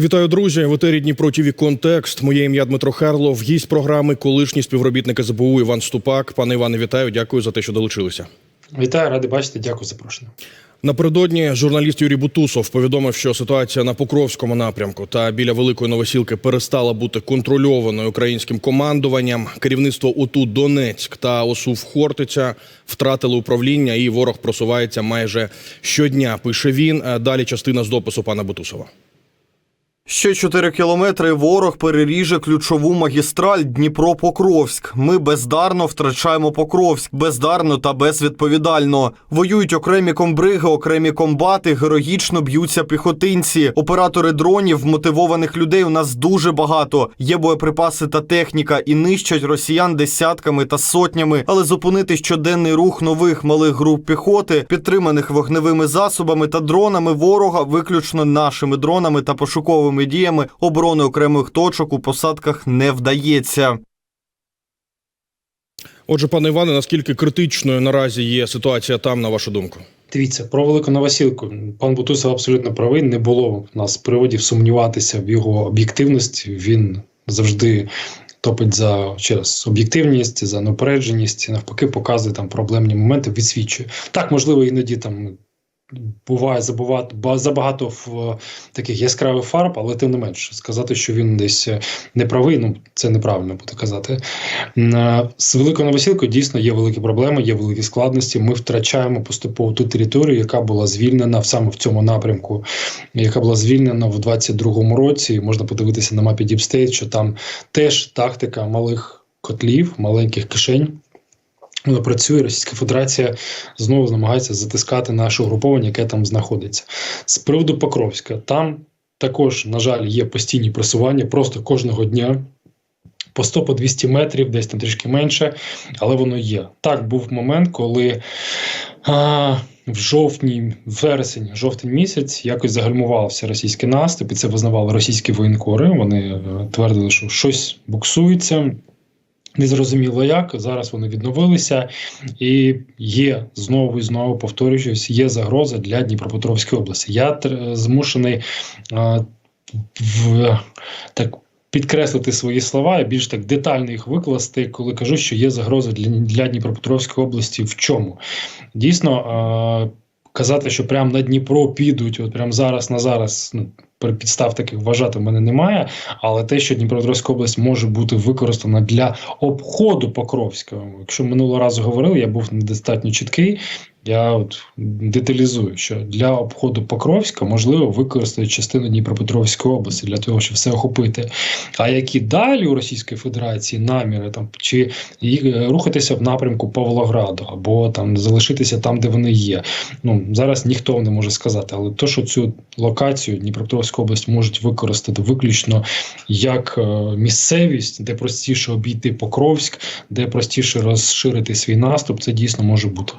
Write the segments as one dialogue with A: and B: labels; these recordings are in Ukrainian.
A: Вітаю, друзі. В етері Дніпро ТІВІ Контекст. Моє ім'я Дмитро Херлов. Гість програми колишній співробітник СБУ Іван Ступак. Пане Іване, вітаю. Дякую за те, що долучилися.
B: Вітаю, радий бачити. Дякую за запрошення.
A: Напередодні журналіст Юрій Бутусов повідомив, що ситуація на Покровському напрямку та біля Великої Новосілки перестала бути контрольованою українським командуванням. Керівництво ОТУ Донецьк та ОСУВ Хортиця втратили управління, і ворог просувається майже щодня. Пише він. Далі частина з допису пана Бутусова.
C: Ще 4 кілометри ворог переріже ключову магістраль Дніпро-Покровськ. Ми бездарно втрачаємо Покровськ, бездарно та безвідповідально. Воюють окремі комбриги, окремі комбати, героїчно б'ються піхотинці. Оператори дронів, мотивованих людей у нас дуже багато. Є боєприпаси та техніка, і нищать росіян десятками та сотнями. Але зупинити щоденний рух нових малих груп піхоти, підтриманих вогневими засобами та дронами ворога, виключно нашими дронами та пошуковими діями оборони окремих точок у посадках не вдається.
A: Отже, пане Іване, наскільки критичною наразі є ситуація там, на вашу думку?
B: Дивіться про велику новосілку. Пан Бутусов абсолютно правий. Не було в нас приводів сумніватися в його об'єктивності. Він завжди топить за через об'єктивність, за неупередженість. Навпаки, показує там проблемні моменти, відсвічує. Так, можливо, іноді там. Буває забагато, забагато в таких яскравих фарб, але тим не менше сказати, що він десь е, неправий, ну це неправильно буде казати. Е, З великою новосілкою дійсно є великі проблеми, є великі складності. Ми втрачаємо поступово ту територію, яка була звільнена саме в цьому напрямку, яка була звільнена в 22-му році. Можна подивитися на мапі State, що там теж тактика малих котлів, маленьких кишень. Працює, Російська Федерація знову намагається затискати наше угруповання, яке там знаходиться. З приводу Покровська, там також, на жаль, є постійні просування просто кожного дня. По 100 по 200 метрів, десь там трішки менше, але воно є. Так, був момент, коли а, в жовтні, вересень, жовтень місяць якось загальмувався російський наступ, і це визнавали російські воєнкори. Вони е, твердили, що щось буксується. Незрозуміло як зараз вони відновилися, і є знову і знову повторюючись, є загроза для Дніпропетровської області. Я змушений а, в так. Підкреслити свої слова і більш так детально їх викласти, коли кажу, що є загроза для, для Дніпропетровської області. В чому дійсно казати, що прямо на Дніпро підуть, от прямо зараз на зараз, ну підстав таких вважати в мене немає. Але те, що Дніпропетровська область може бути використана для обходу Покровського, якщо минулого разу говорили, я був недостатньо чіткий. Я от деталізую, що для обходу Покровська можливо використати частину Дніпропетровської області для того, щоб все охопити. А які далі у Російської Федерації наміри там чи їх, е, рухатися в напрямку Павлограду або там залишитися там, де вони є. Ну зараз ніхто не може сказати, але то, що цю локацію Дніпропетровську область можуть використати виключно як е, місцевість, де простіше обійти Покровськ, де простіше розширити свій наступ, це дійсно може бути.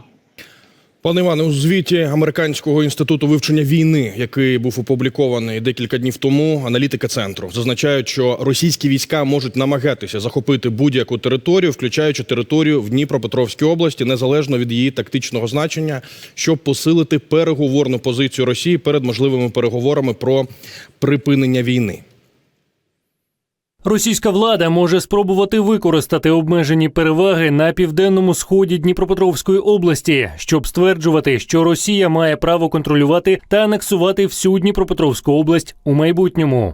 A: Пане Іване, у звіті Американського інституту вивчення війни, який був опублікований декілька днів тому, аналітики центру зазначають, що російські війська можуть намагатися захопити будь-яку територію, включаючи територію в Дніпропетровській області, незалежно від її тактичного значення, щоб посилити переговорну позицію Росії перед можливими переговорами про припинення війни.
D: Російська влада може спробувати використати обмежені переваги на південному сході Дніпропетровської області, щоб стверджувати, що Росія має право контролювати та анексувати всю Дніпропетровську область у майбутньому.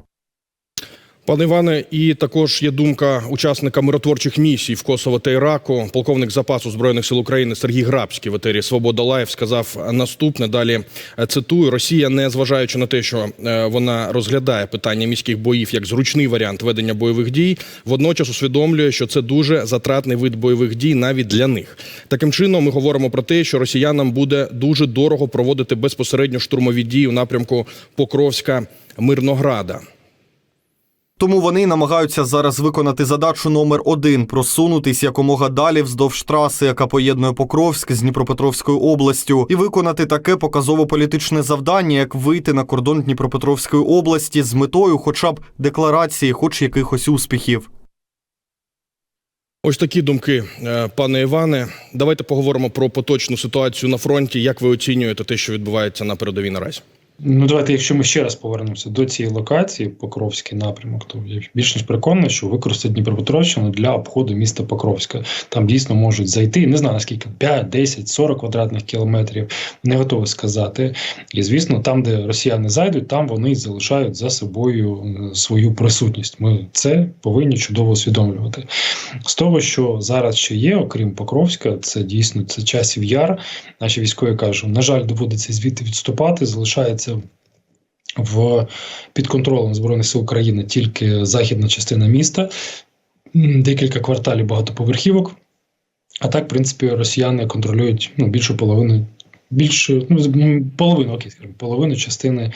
A: Пане Іване, і також є думка учасника миротворчих місій в Косово та Іраку. Полковник запасу збройних сил України Сергій Грабський в етері Свобода Лайв сказав наступне. Далі е, цитую: Росія, не зважаючи на те, що е, вона розглядає питання міських боїв як зручний варіант ведення бойових дій, водночас усвідомлює, що це дуже затратний вид бойових дій навіть для них. Таким чином, ми говоримо про те, що росіянам буде дуже дорого проводити безпосередньо штурмові дії у напрямку Покровська Мирнограда.
C: Тому вони намагаються зараз виконати задачу номер один просунутись якомога далі вздовж траси, яка поєднує Покровськ з Дніпропетровською областю, і виконати таке показово-політичне завдання, як вийти на кордон Дніпропетровської області з метою, хоча б декларації, хоч якихось успіхів.
A: Ось такі думки, е, пане Іване. Давайте поговоримо про поточну ситуацію на фронті. Як ви оцінюєте те, що відбувається на передовій наразі?
B: Ну, давайте, якщо ми ще раз повернемося до цієї локації, Покровський напрямок, то я більш ніж переконаний, що використати Дніпропетровщину для обходу міста Покровська. Там дійсно можуть зайти, не знаю наскільки 5, 10, 40 квадратних кілометрів, не готовий сказати. І звісно, там, де росіяни зайдуть, там вони залишають за собою е, свою присутність. Ми це повинні чудово усвідомлювати. З того, що зараз ще є, окрім Покровська, це дійсно це часів яр. Наші військові кажуть, на жаль, доводиться звідти відступати, залишається в під контролем Збройних сил України тільки західна частина міста, декілька кварталів багатоповерхівок. А так, в принципі, росіяни контролюють ну, більшу половину. більшу ну, половину, окей, скажімо, половину частини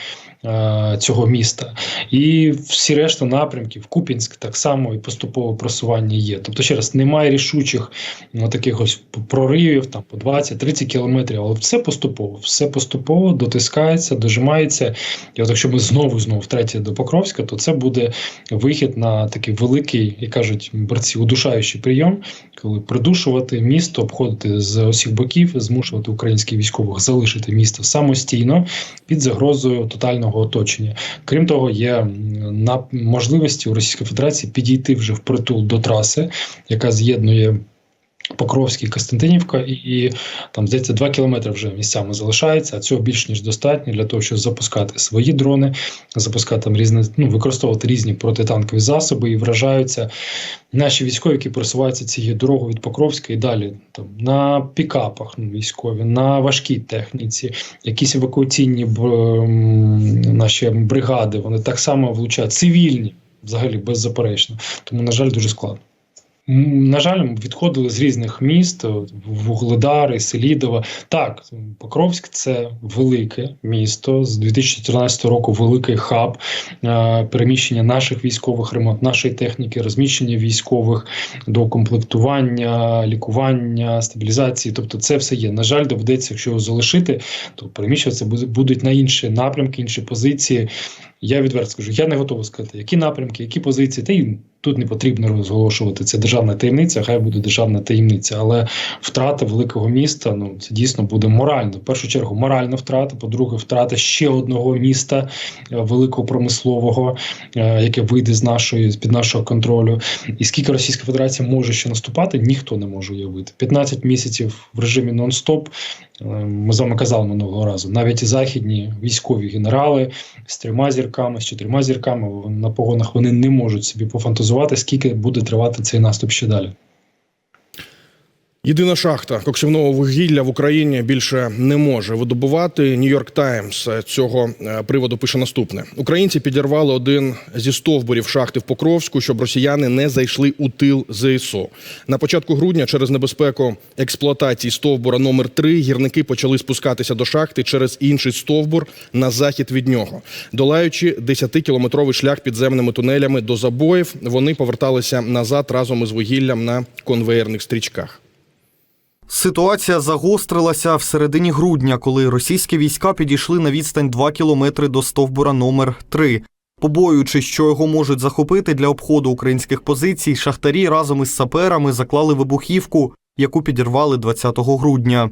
B: цього міста. І всі решта напрямків, Купінськ так само і поступове просування є. Тобто, ще раз, немає рішучих ну, таких ось проривів там по 20-30 кілометрів, але все поступово, все поступово дотискається, дожимається. І от якщо ми знову знову втретє до Покровська, то це буде вихід на такий великий, як кажуть борці, удушаючий прийом, коли придушувати місто, обходити з усіх боків, змушувати українських військових залишити місто самостійно під загрозою тотального оточення. Крім того, є на можливості у Російської Федерації підійти вже впритул до траси, яка з'єднує. Покровський, Костянтинівка, і, і там здається 2 кілометри вже місцями залишається. А цього більш ніж достатньо для того, щоб запускати свої дрони, запускати там різні, ну використовувати різні протитанкові засоби і вражаються наші військові, які просуваються цією дорогою від Покровська і далі там на пікапах ну, військові, на важкій техніці, якісь евакуаційні б, наші бригади. Вони так само влучають цивільні, взагалі беззаперечно. Тому, на жаль, дуже складно. На жаль, відходили з різних міст, от, Вугледар і Селідова. Так, Покровськ це велике місто з 2014 року. Великий хаб е, переміщення наших військових, ремонт нашої техніки, розміщення військових, докомплектування, лікування, стабілізації. Тобто, це все є. На жаль, доведеться, якщо його залишити, то переміщуватися будуть на інші напрямки, інші позиції. Я відверто скажу, я не готовий сказати, які напрямки, які позиції, та й тут не потрібно розголошувати. Це державна таємниця, хай буде державна таємниця. Але втрата великого міста ну це дійсно буде морально. В першу чергу моральна втрата. По-друге, втрата ще одного міста е, великого промислового, е, яке вийде з нашої з під нашого контролю. І скільки Російська Федерація може ще наступати, ніхто не може уявити. 15 місяців в режимі нон-стоп. Е, Ми з вами казали минулого разу. Навіть західні військові генерали з трьома зірками, з чотирма зірками на погонах вони не можуть собі пофантазувати, скільки буде тривати цей наступ ще далі.
A: Єдина шахта коксівного вугілля в Україні більше не може видобувати. Нью-Йорк Таймс цього е, приводу пише наступне: Українці підірвали один зі стовбурів шахти в Покровську, щоб росіяни не зайшли у тил ЗСУ. На початку грудня через небезпеку експлуатації стовбура номер 3 гірники почали спускатися до шахти через інший стовбур на захід від нього. Долаючи 10-кілометровий шлях підземними тунелями до забоїв, вони поверталися назад разом із вугіллям на конвеєрних стрічках.
C: Ситуація загострилася в середині грудня, коли російські війська підійшли на відстань 2 кілометри до стовбура номер 3 Побоюючись, що його можуть захопити для обходу українських позицій, шахтарі разом із саперами заклали вибухівку, яку підірвали 20 грудня.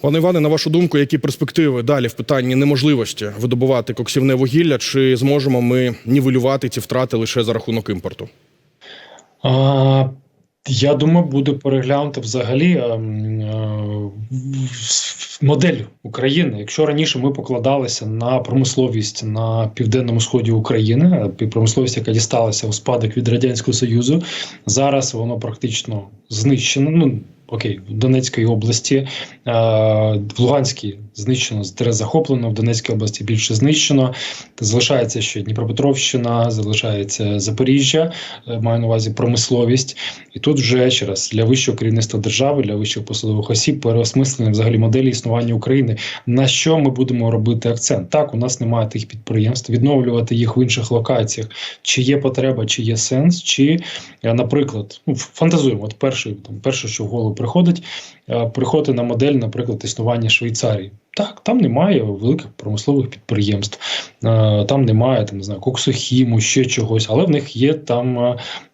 A: Пане Іване, на вашу думку, які перспективи далі в питанні неможливості видобувати коксівне вугілля? Чи зможемо ми нівелювати ці втрати лише за рахунок імпорту?
B: Я думаю, буде переглянути взагалі е, е, модель України. Якщо раніше ми покладалися на промисловість на південному сході України, промисловість, яка дісталася у спадок від радянського союзу, зараз воно практично знищено. Ну окей, в Донецькій області, е, в Луганській знищено, захоплено, в Донецькій області більше знищено. Залишається ще Дніпропетровщина, залишається Запоріжжя, е, маю на увазі промисловість. І тут вже ще раз для вищого керівництва держави, для вищих посадових осіб переосмислення взагалі моделі існування України. На що ми будемо робити акцент? Так, у нас немає тих підприємств, відновлювати їх в інших локаціях. Чи є потреба, чи є сенс, чи, е, наприклад, ну фантазуємо, от перше, там, перше, що в голову приходить, е, приходити на модель, наприклад, існування Швейцарії. Так, там немає великих промислових підприємств, е, там немає там не знаю, коксохіму, ще чогось, але в них є там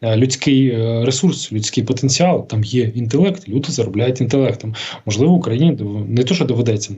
B: е, людський ресурс, людський потенціал, там є інтелект, люди заробляють інтелектом. Можливо, Україні не то, що доведеться,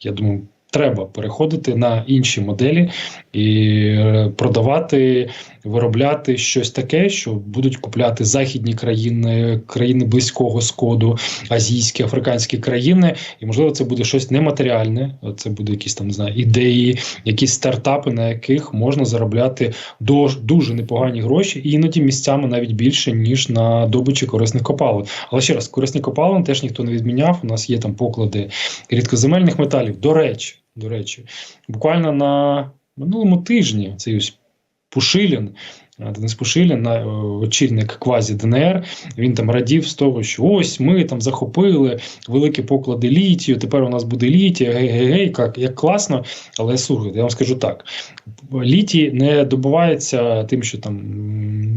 B: я думаю. Треба переходити на інші моделі і продавати, виробляти щось таке, що будуть купляти західні країни, країни близького сходу, азійські, африканські країни, і можливо це буде щось нематеріальне. Це буде якісь там не знаю, ідеї, якісь стартапи, на яких можна заробляти до дуже непогані гроші, і іноді місцями навіть більше ніж на добичі корисних копалин. Але ще раз, корисні копалин теж ніхто не відміняв. У нас є там поклади рідкоземельних металів. До речі, до речі, буквально на минулому тижні цей ось Пушилін. Денис Пушилін, е, очільник квазі ДНР, він там радів з того, що ось ми там захопили великі поклади літію, тепер у нас буде літія, гей-гей-гей, як, як класно. Але слухайте, я вам скажу так: літій не добувається тим, що там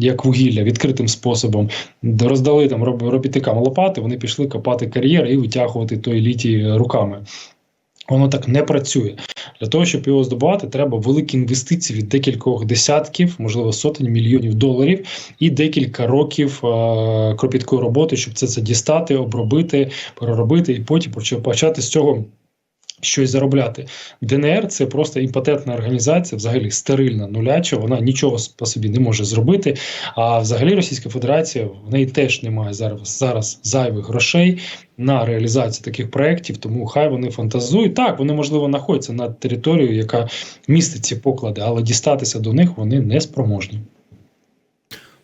B: як вугілля відкритим способом роздали там роб- робітникам лопати, вони пішли копати кар'єр і витягувати той літій руками. Воно так не працює. Для того, щоб його здобувати, треба великі інвестиції від декількох десятків, можливо, сотень мільйонів доларів, і декілька років е- кропіткої роботи, щоб це, це дістати, обробити, переробити і потім поч- почати з цього. Щось заробляти. ДНР це просто імпотентна організація, взагалі стерильна, нуляча. Вона нічого по собі не може зробити. А взагалі Російська Федерація в неї теж немає зараз, зараз зайвих грошей на реалізацію таких проєктів, тому хай вони фантазують. Так, вони можливо знаходяться на територію, яка містить ці поклади, але дістатися до них вони не спроможні.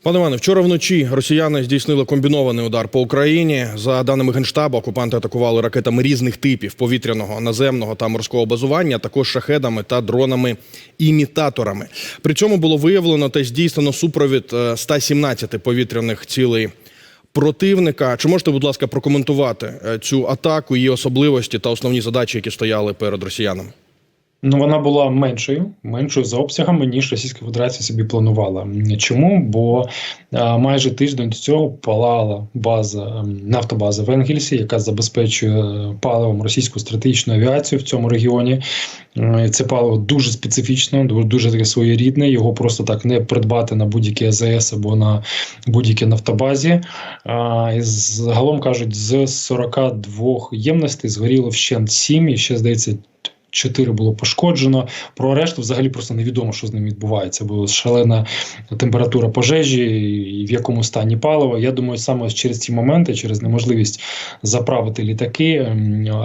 A: Пане Іване, вчора вночі росіяни здійснили комбінований удар по Україні. За даними генштабу, окупанти атакували ракетами різних типів повітряного, наземного та морського базування, також шахедами та дронами-імітаторами. При цьому було виявлено та здійснено супровід е, 117 повітряних цілей. Противника, чи можете, будь ласка, прокоментувати е, цю атаку, її особливості та основні задачі, які стояли перед росіянами?
B: Ну, вона була меншою, меншою за обсягами, ніж Російська Федерація собі планувала. Чому? Бо а, майже тиждень до цього палала база нафтобаза в Енгельсі, яка забезпечує е, паливом російську стратегічну авіацію в цьому регіоні. Е, Це паливо дуже специфічне, дуже, таке своєрідне. Його просто так не придбати на будь-якій АЗС або на будь-якій нафтобазі. І загалом кажуть, з 42 ємностей згоріло вщент 7, і ще здається. Чотири було пошкоджено. Про решту взагалі просто невідомо, що з ним відбувається. Була шалена температура пожежі, і в якому стані паливо. Я думаю, саме через ці моменти, через неможливість заправити літаки,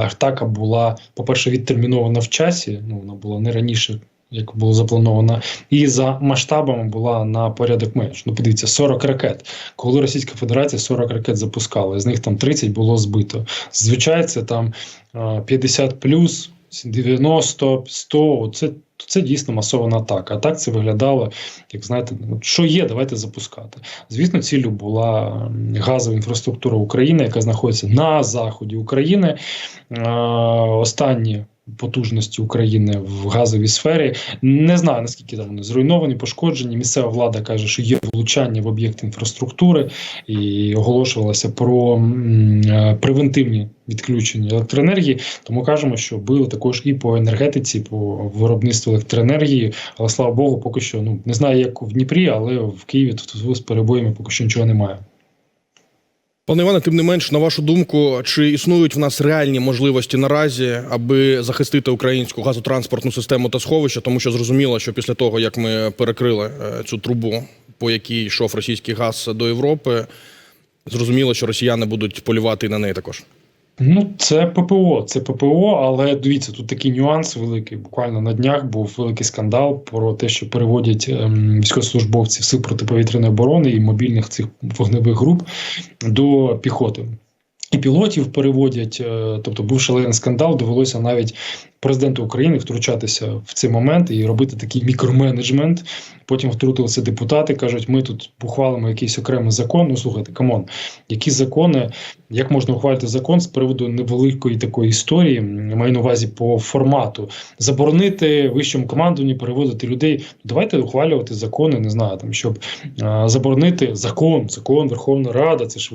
B: атака була, по-перше, відтермінована в часі. Ну, вона була не раніше. Як було заплановано, і за масштабами була на порядок менш. Ну, подивіться, 40 ракет. Коли Російська Федерація 40 ракет запускала, з них там 30 було збито. Зазвичай це там а, 50 плюс, 90, 100, це, це дійсно масована атака. А так це виглядало, як знаєте, що є, давайте запускати. Звісно, ціллю була газова інфраструктура України, яка знаходиться на заході України. Останні потужності України в газовій сфері. Не знаю наскільки там вони зруйновані, пошкоджені. Місцева влада каже, що є влучання в об'єкт інфраструктури, і оголошувалося про е, превентивні відключення електроенергії. Тому кажемо, що били також і по енергетиці, по виробництву електроенергії. Але слава Богу, поки що ну не знаю, як в Дніпрі, але в Києві тут з перебоями поки що нічого немає.
A: Пане Іване, тим не менш, на вашу думку, чи існують в нас реальні можливості наразі, аби захистити українську газотранспортну систему та сховища, тому що зрозуміло, що після того як ми перекрили е, цю трубу, по якій йшов російський газ до Європи, зрозуміло, що росіяни будуть полювати і на неї також.
B: Ну, це ППО, це ППО, але дивіться, тут такий нюанс великий. Буквально на днях був великий скандал про те, що переводять ем, військовослужбовців сил протиповітряної оборони і мобільних цих вогневих груп до піхоти. І пілотів переводять, е, тобто був шалений скандал, довелося навіть президенту України втручатися в цей момент і робити такий мікроменеджмент. Потім втрутилися депутати, кажуть, ми тут ухвалимо якийсь окремий закон. Ну слухайте, камон, які закони, як можна ухвалити закон з приводу невеликої такої історії, маю на увазі по формату, заборонити вищому командуванню переводити людей. Давайте ухвалювати закони, не знаю, там щоб а, заборонити закон, закон, Верховна Рада, це ж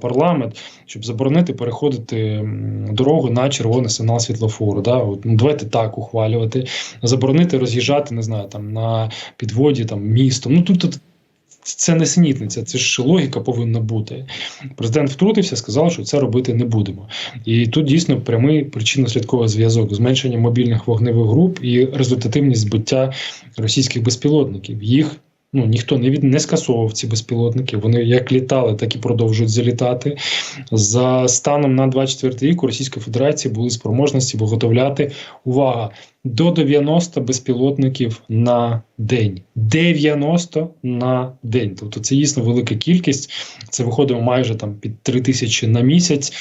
B: парламент, щоб заборонити переходити дорогу на червоний сигнал світлофору. Да? Ну, давайте так ухвалювати, заборонити роз'їжджати, не знаю, там на підводі там містом. Ну тут, тут це не снітниця, це ж логіка повинна бути. Президент втрутився, сказав, що це робити не будемо. І тут дійсно прямий причинно-слідковий зв'язок зменшення мобільних вогневих груп і результативність збиття російських безпілотників. Їх ну ніхто не від не скасовував ці безпілотники. Вони як літали, так і продовжують залітати. За станом на 24 рік у Російської Федерації були спроможності виготовляти увага до 90 безпілотників на день. 90 на день. Тобто це дійсно велика кількість. Це виходило майже там під 3 тисячі на місяць.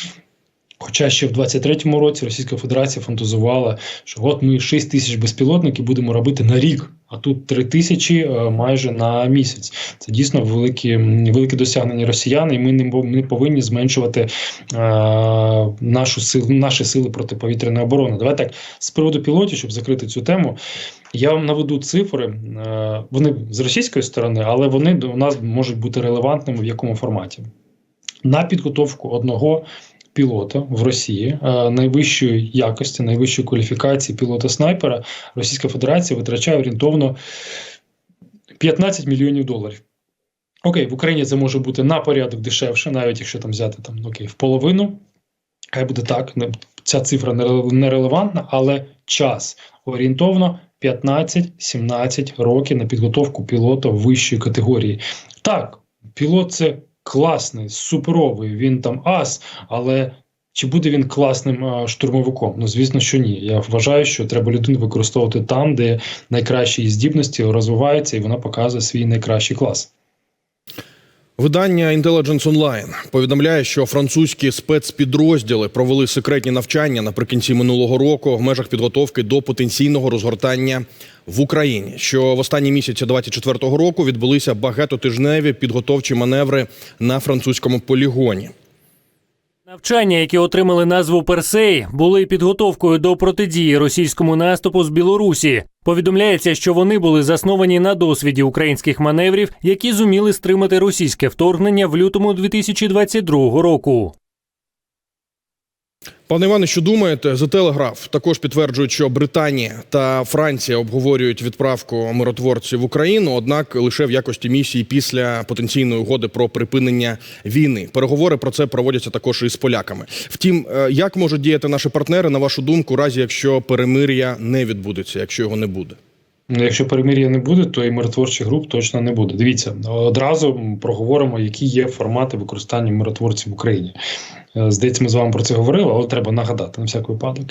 B: Хоча ще в 23-му році Російська Федерація фантазувала, що от ми 6 тисяч безпілотників будемо робити на рік, а тут 3 тисячі е, майже на місяць. Це дійсно великі, м, велике досягнення росіян, і ми не, не повинні зменшувати е, нашу силу, наші сили протиповітряної оборони. Давай так з приводу пілотів, щоб закрити цю тему. Я вам наведу цифри. Е, вони з російської сторони, але вони до- нас можуть бути релевантними в якому форматі. На підготовку одного пілота в Росії е, найвищої якості, найвищої кваліфікації пілота снайпера Російська Федерація витрачає орієнтовно 15 мільйонів доларів. Окей, в Україні це може бути на порядок дешевше, навіть якщо там взяти там окей, в половину. Хай буде так, ця цифра не реле- не релевантна, але час орієнтовно 15-17 років на підготовку пілота вищої категорії. Так, пілот це класний, суперовий, він там ас, але чи буде він класним а, штурмовиком? Ну, звісно, що ні. Я вважаю, що треба людину використовувати там, де найкращі її здібності розвиваються, і вона показує свій найкращий клас.
A: Видання Intelligence Online повідомляє, що французькі спецпідрозділи провели секретні навчання наприкінці минулого року в межах підготовки до потенційного розгортання в Україні. Що в останні місяці 24-го року відбулися багатотижневі підготовчі маневри на французькому полігоні.
D: Навчання, які отримали назву Персей, були підготовкою до протидії російському наступу з Білорусі. Повідомляється, що вони були засновані на досвіді українських маневрів, які зуміли стримати російське вторгнення в лютому 2022 року.
A: Пане Іване, що думаєте? The Telegraph також підтверджують, що Британія та Франція обговорюють відправку миротворців в Україну, однак лише в якості місії після потенційної угоди про припинення війни. Переговори про це проводяться також із поляками. Втім, е, як можуть діяти наші партнери, на вашу думку, разі якщо перемир'я не відбудеться, якщо його не буде?
B: Ну, Якщо перемир'я не буде, то і миротворчих груп точно не буде. Дивіться, одразу проговоримо, які є формати використання миротворців в Україні. Е, Здається, ми з вами про це говорили, але треба нагадати на всяк випадок.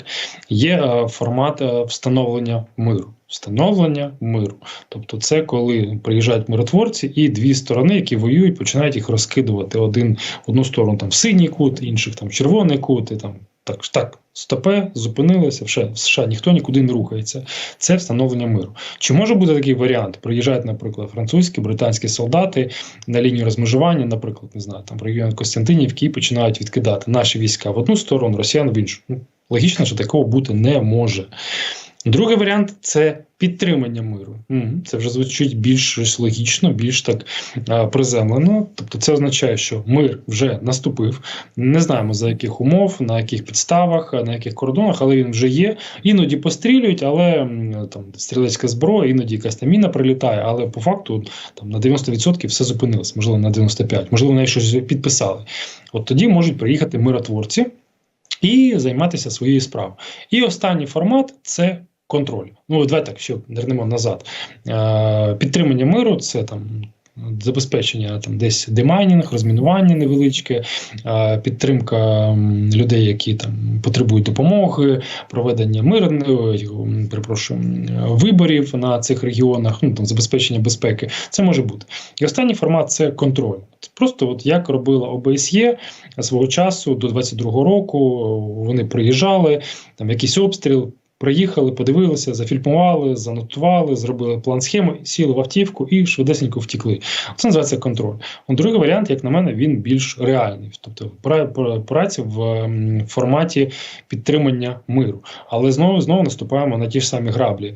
B: Є е, формат е, встановлення миру. Встановлення миру. Тобто, це коли приїжджають миротворці, і дві сторони, які воюють, починають їх розкидувати один одну сторону там в синій кут, інших там в червоний кут, і там так, так, стопе, зупинилися, все, в США ніхто нікуди не рухається. Це встановлення миру. Чи може бути такий варіант? Приїжджають, наприклад, французькі, британські солдати на лінію розмежування, наприклад, не знаю, там регіон Костянтинівки і починають відкидати наші війська в одну сторону, росіян в іншу. Ну, логічно, що такого бути не може. Другий варіант це підтримання миру. Це вже звучить більш логічно, більш так приземлено. Тобто, це означає, що мир вже наступив. Не знаємо за яких умов, на яких підставах, на яких кордонах, але він вже є. Іноді пострілюють, але там стрілецька зброя, іноді якась там міна прилітає, але по факту там на 90% все зупинилось, можливо, на 95%, можливо, навіть щось підписали. От тоді можуть приїхати миротворці і займатися своєю справою. І останній формат це контроль. Ну, давай так, що вернемо назад. Е, підтримання миру це там. Забезпечення там десь демайнінг, розмінування невеличке, е, підтримка людей, які там потребують допомоги, проведення мирних перепрошую, виборів на цих регіонах, ну там забезпечення безпеки. Це може бути. І останній формат це контроль. Просто от як робила ОБСЄ свого часу до 22-го року. Вони приїжджали, там якийсь обстріл. Приїхали, подивилися, зафільмували, занотували, зробили план схеми, сіли в автівку і швидесенько втікли. Це називається контроль. Другий варіант, як на мене, він більш реальний, тобто пра- пра- праця в форматі підтримання миру. Але знову знову наступаємо на ті ж самі граблі.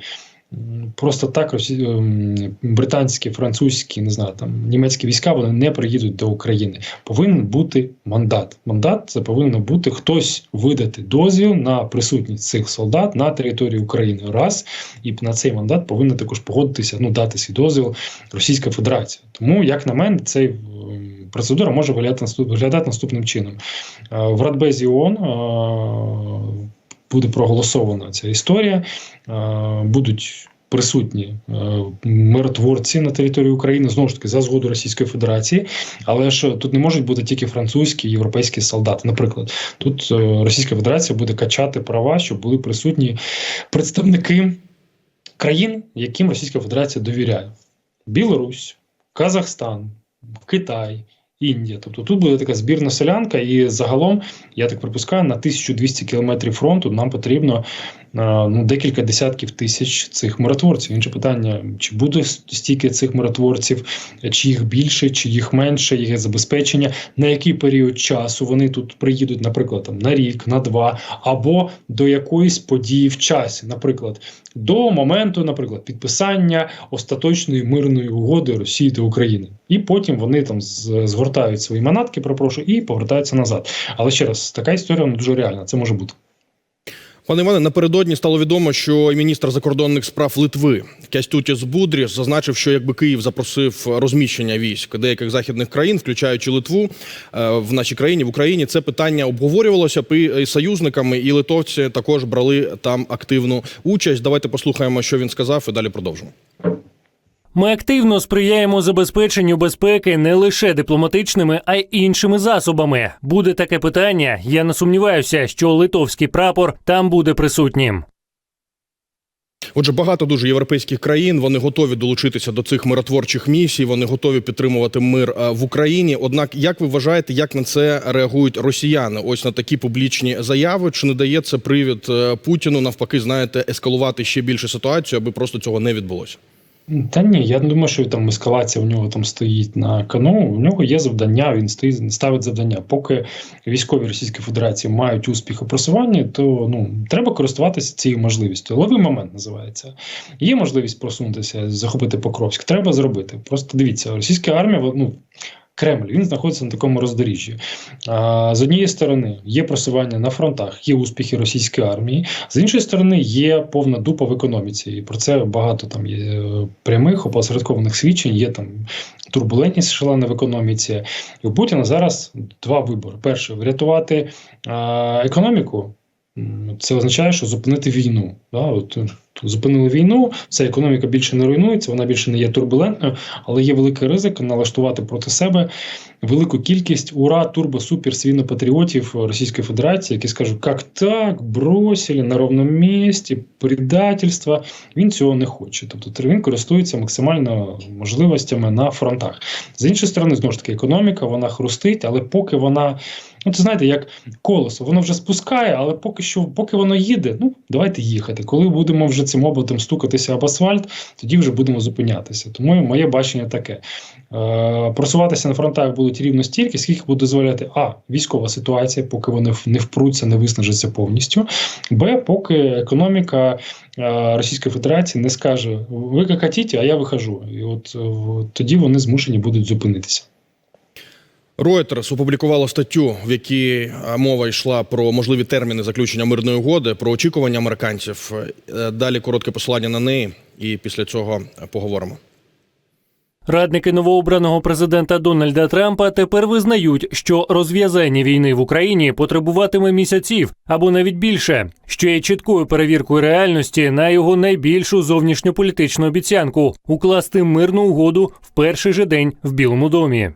B: Просто так росі... ем, британські, французькі, не знаю, там німецькі війська вони не приїдуть до України. Повинен бути мандат. Мандат це повинно бути хтось видати дозвіл на присутність цих солдат на території України. Раз і на цей мандат повинна також погодитися, ну дати свій дозвіл Російська Федерація. Тому, як на мене, цей ем, процедура може виглядати наступним чином. Е, В Радбезі ООН е, буде проголосована ця історія. Е, Будуть присутні е, миротворці на території України знову ж таки за згоду Російської Федерації. Але ж тут не можуть бути тільки французькі європейські солдати. Наприклад, тут е, Російська Федерація буде качати права, щоб були присутні представники країн, яким Російська Федерація довіряє: Білорусь, Казахстан, Китай. Індія, тобто тут буде така збірна селянка, і загалом, я так припускаю, на 1200 кілометрів фронту нам потрібно ну, декілька десятків тисяч цих миротворців. Інше питання: чи буде стільки цих миротворців, чи їх більше, чи їх менше, їх забезпечення, на який період часу вони тут приїдуть, наприклад, там на рік, на два, або до якоїсь події в часі, наприклад, до моменту, наприклад, підписання остаточної мирної угоди Росії та України, і потім вони там згортають свої манатки, пропрошую, і повертаються назад. Але ще раз, така історія вона дуже реальна. Це може бути.
A: Пане Іване, напередодні стало відомо, що міністр закордонних справ Литви Кястютіс Будріс зазначив, що якби Київ запросив розміщення військ деяких західних країн, включаючи Литву е, в нашій країні, в Україні, це питання обговорювалося і союзниками, і литовці також брали там активну участь. Давайте послухаємо, що він сказав, і далі продовжимо.
D: Ми активно сприяємо забезпеченню безпеки не лише дипломатичними, а й іншими засобами. Буде таке питання. Я не сумніваюся, що литовський прапор там буде присутнім.
A: Отже, багато дуже європейських країн вони готові долучитися до цих миротворчих місій. Вони готові підтримувати мир е, в Україні. Однак, як ви вважаєте, як на це реагують росіяни? Ось на такі публічні заяви? Чи не дає це привід е, Путіну навпаки, знаєте, ескалувати ще більше ситуацію, аби просто цього не відбулося?
B: Та ні, я не думаю, що там ескалація у нього там стоїть на кону. У нього є завдання, він стоїть, ставить завдання. Поки військові Російської Федерації мають успіх у просуванні, то ну треба користуватися цією можливістю. Ловий момент називається. Є можливість просунутися, захопити Покровськ. Треба зробити. Просто дивіться, російська армія, ну. Кремль він знаходиться на такому роздоріжжі. З однієї сторони є просування на фронтах, є успіхи російської армії. З іншої сторони, є повна дупа в економіці, і про це багато там є е, прямих опосередкованих свідчень. Є там турбулентність шалена в економіці. І у Путіна зараз два вибори: перший врятувати економіку. Це означає, що зупинити війну. Да? От, е, зупинили війну, вся економіка більше не руйнується, вона більше не є турбулентною, але є великий ризик налаштувати проти себе велику кількість ура, турбо, супер свінопатріотів Російської Федерації, які скажуть, як так, бросили на ровному місці, предательство. Він цього не хоче. Тобто він користується максимально можливостями на фронтах. З іншої сторони, знову ж таки, економіка вона хрустить, але поки вона. Ну, це знаєте, як колесо, воно вже спускає, але поки що, поки воно їде, ну давайте їхати. Коли будемо вже цим оботом стукатися об асфальт, тоді вже будемо зупинятися. Тому моє бачення таке: е, просуватися на фронтах будуть рівно стільки, скільки буде дозволяти а військова ситуація, поки вони не впруться, не виснажаться повністю. Б, поки економіка е, Російської Федерації не скаже: ви як а я вихожу. І от е, тоді вони змушені будуть зупинитися.
A: Reuters опублікувало статтю, в якій е, мова йшла про можливі терміни заключення мирної угоди, про очікування американців. Е, Далі коротке посилання на неї, і після цього поговоримо.
D: Радники новообраного президента Дональда Трампа тепер визнають, що розв'язання війни в Україні потребуватиме місяців або навіть більше, що є чіткою перевіркою реальності на його найбільшу зовнішньополітичну обіцянку укласти мирну угоду в перший же день в Білому домі.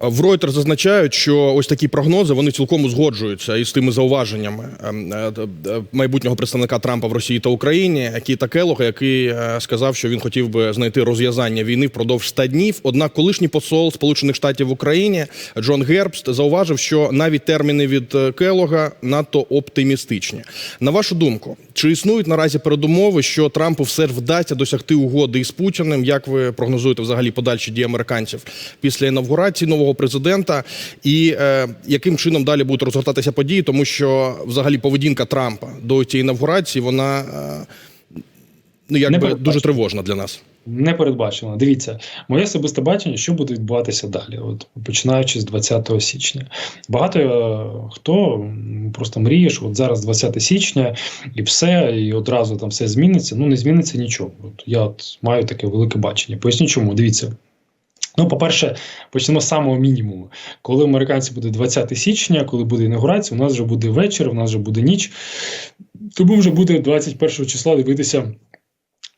A: В Reuters зазначають, що ось такі прогнози вони цілком узгоджуються із тими зауваженнями ем, е, е, майбутнього представника Трампа в Росії та Україні, Кіта Келога, який е, сказав, що він хотів би знайти розв'язання війни впродовж 100 днів. Однак, колишній посол Сполучених Штатів в Україні Джон Гербст зауважив, що навіть терміни від Келога надто оптимістичні. На вашу думку, чи існують наразі передумови, що Трампу все ж вдасться досягти угоди із Путіним? Як ви прогнозуєте взагалі подальші дії американців після інавгурації нового президента? І е, яким чином далі будуть розгортатися події? Тому що взагалі поведінка Трампа до цієї інавгурації вона. Е, ну якби дуже тривожна для нас.
B: Не передбачено. Дивіться, моє особисте бачення, що буде відбуватися далі, от починаючи з 20 січня. Багато е, хто просто мріє, що от зараз 20 січня і все, і одразу там все зміниться. Ну не зміниться нічого. От я от маю таке велике бачення. Поясню, чому. Дивіться. Ну, по-перше, почнемо з самого мінімуму. Коли американці буде 20 січня, коли буде інаугурація, у нас вже буде вечір, у нас вже буде ніч. Тому вже буде 21 числа дивитися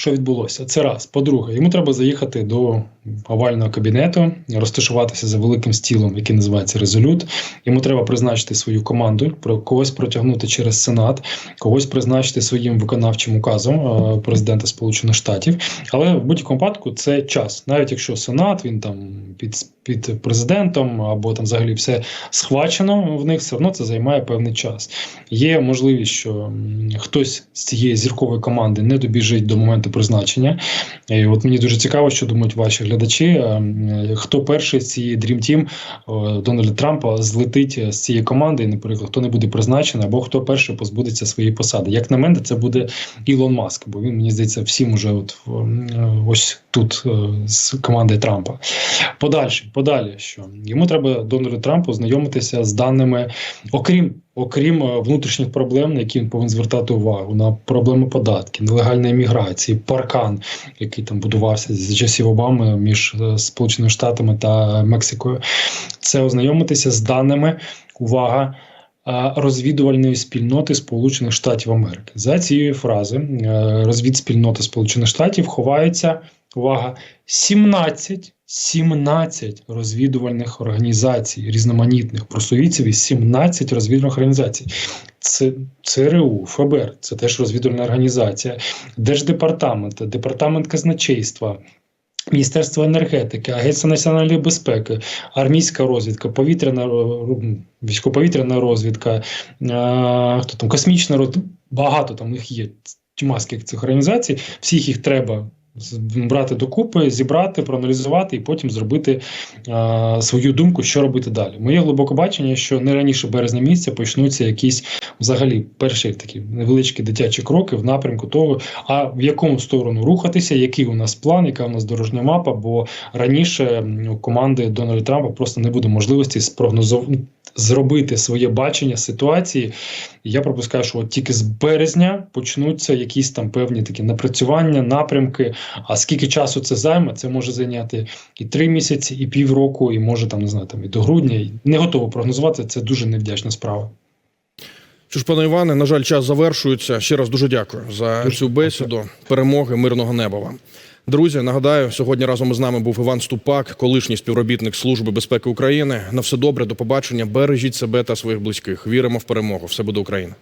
B: що відбулося. Це раз. По-друге, йому треба заїхати до овального кабінету, розташуватися за великим стілом, який називається резолют. Йому треба призначити свою команду, про когось протягнути через Сенат, когось призначити своїм виконавчим указом е, президента Сполучених Штатів. Але в будь-якому випадку це час. Навіть якщо Сенат він там під, під президентом або там взагалі все схвачено в них, все одно це займає певний час. Є можливість, що хтось з цієї зіркової команди не добіжить до моменту призначення. І от мені дуже цікаво, що думають ваші глядачі. Е, м, Хто перший з цієї Dream Team е, Дональда Трампа злетить з цієї команди, наприклад, хто не буде призначений, або хто перший позбудеться своєї посади. Як на мене, це буде Ілон Маск, бо він мені здається всім уже от ось тут е, з команди Трампа. Подальше, подалі, що йому треба Дональду Трампу знайомитися з даними, окрім окрім е, внутрішніх проблем, на які він повинен звертати увагу на проблеми податків, нелегальної міграції, паркан, який там будувався за часів Обами між е, Сполученими Штатами та Мексикою. Це ознайомитися з даними. Увага. Розвідувальної спільноти Сполучених Штатів Америки за цією фразою розвід спільноти Сполучених Штатів ховається увага 17, 17 розвідувальних організацій, різноманітних просовітців і 17 розвідувальних організацій. Це ЦРУ, ФБР, це теж розвідувальна організація, Держдепартамент, департамент казначейства. Міністерство енергетики, Агентство національної безпеки, армійська розвідка, повітряна військово-повітряна розвідка, е, хто там космічна розвідка, багато там їх є. Тьма цих організацій, всіх їх треба брати докупи, зібрати, проаналізувати і потім зробити е, свою думку, що робити далі. Моє глибоке бачення, що не раніше березня місяця почнуться якісь взагалі перші такі невеличкі дитячі кроки в напрямку того, а в якому сторону рухатися, який у нас план, яка у нас дорожня мапа. Бо раніше у команди Дональда Трампа просто не буде можливості спрогнозувати. Зробити своє бачення ситуації, я пропускаю, що от тільки з березня почнуться якісь там певні такі напрацювання, напрямки. А скільки часу це займе, це може зайняти і три місяці, і півроку, і може там не знаю, там і до грудня. Не готово прогнозувати. Це дуже невдячна справа.
A: Що ж, пане Іване, на жаль, час завершується. Ще раз дуже дякую за
B: Дуже
A: цю бесіду. Перемоги, мирного неба вам. Друзі, нагадаю, сьогодні разом із нами був Іван Ступак, колишній співробітник Служби безпеки України. На все добре, до побачення. Бережіть себе та своїх близьких. Віримо в перемогу. Все буде Україна.